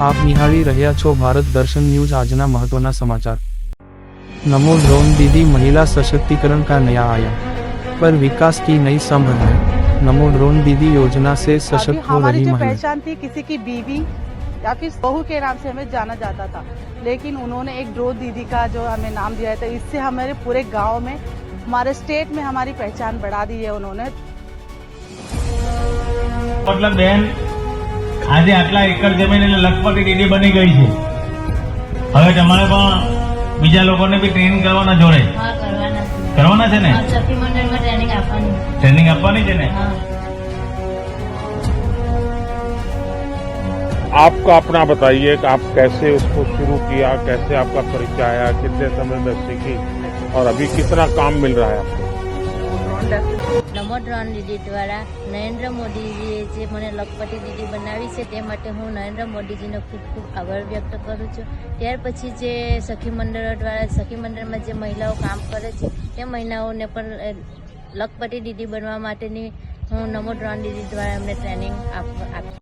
આપ નિહાળી રહ્યા છો ભારત દર્શન ન્યૂઝ આજના મહત્વના સમાચાર नमो ड्रोन दीदी महिला सशक्तिकरण का नया आयाम पर विकास की नई संभव है नमो ड्रोन दीदी योजना से अभी सशक्त हो हमारी रही जो महिला पहचान थी किसी की बीवी या फिर बहू के नाम से हमें जाना जाता था लेकिन उन्होंने एक ड्रोन दीदी का जो हमें नाम दिया था इससे हमारे पूरे गांव में हमारे स्टेट में हमारी पहचान बढ़ा दी है उन्होंने મતલબ બેન આજે આટલા એકર જમીન એટલે લખપતિ ડીડી બની ગઈ છે હવે તમારે પણ બીજા લોકોને બી ટ્રેન કરવાના જોડે હા કરવાના છે કરવાના છે ને હા સખી મંડળમાં ટ્રેનિંગ આપવાની ટ્રેનિંગ આપવાની છે ને હા आपका अपना बताइए कि आप कैसे उसको शुरू किया कैसे आपका परिचय आया कितने समय में सीखी और अभी कितना काम मिल रहा है आपको ડ્રોન દીદી દ્વારા નરેન્દ્ર મોદીજીએ જે મને લખપતિ દીદી બનાવી છે તે માટે હું નરેન્દ્ર મોદીજીનો ખૂબ ખૂબ આભાર વ્યક્ત કરું છું. ત્યાર પછી જે સખી મંડળો દ્વારા, સખી મંડળમાં જે મહિલાઓ કામ કરે છે, તે મહિલાઓને પણ લખપતિ દીદી બનવા માટેની હું નમો ડ્રોન દીદી દ્વારા એમને ટ્રેનિંગ આપી